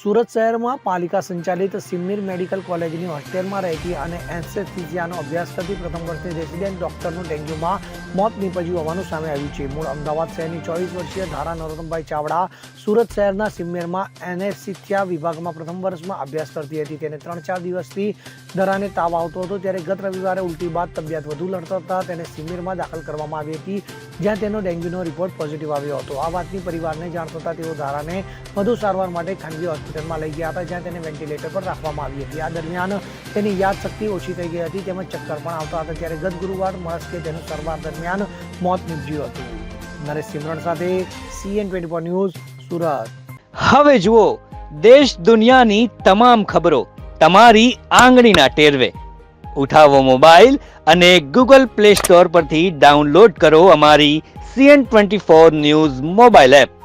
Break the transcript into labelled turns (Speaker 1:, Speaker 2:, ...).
Speaker 1: સુરત શહેરમાં પાલિકા સંચાલિત સિમ્મીર મેડિકલ કોલેજની હોસ્ટેલમાં રહેતી અને એન્સેસ્થિસિયાનો અભ્યાસ કરતી પ્રથમ વર્ષની રેસિડેન્ટ ડોક્ટરનું ડેન્ગ્યુમાં મોત નીપજ્યું હોવાનું સામે આવ્યું છે. મૂળ અમદાવાદ શહેરની ચોવીસ વર્ષીય ધારા નરોત્તમભાઈ ચાવડા સુરત શહેરના સિમ્મેરમાં એનેસ્થિસિયા વિભાગમાં પ્રથમ વર્ષમાં અભ્યાસ કરતી હતી. તેને ત્રણ ચાર દિવસથી ધરાને તાવ આવતો હતો. ત્યારે ગત રવિવારે ઉલટી બાદ તબિયત વધુ લડતા હતા. તેને સિમ્મીરમાં દાખલ કરવામાં આવી હતી, જ્યાં તેનો ડેન્ગ્યુનો રિપોર્ટ પોઝિટિવ આવ્યો હતો. આ વાતની પરિવારને જાણ થતાં તેઓ ધારાને વધુ સારવાર માટે ખાનગી હોસ્પિટલમાં લઈ ગયા હતા, જ્યાં તેને વેન્ટિલેટર પર રાખવામાં આવી હતી. આ દરમિયાન તેની યાદશક્તિ ઓછી થઈ ગઈ હતી, તેમજ ચક્કર પણ આવતા હતા, ત્યારે ગત ગુરુવાર મળસ્કે તેનું સારવાર દરમિયાન મોત નીપજ્યું હતું. નરેશ સિમરણ સાથે CN twenty four news, Surat.
Speaker 2: હવે જુઓ, દેશ દુનિયાની તમામ ખબરો તમારી આંગળીના ટેરવે. ઉઠાવો મોબાઈલ અને ગૂગલ પ્લે સ્ટોર પરથી ડાઉનલોડ કરો અમારી CN twenty four news mobile app.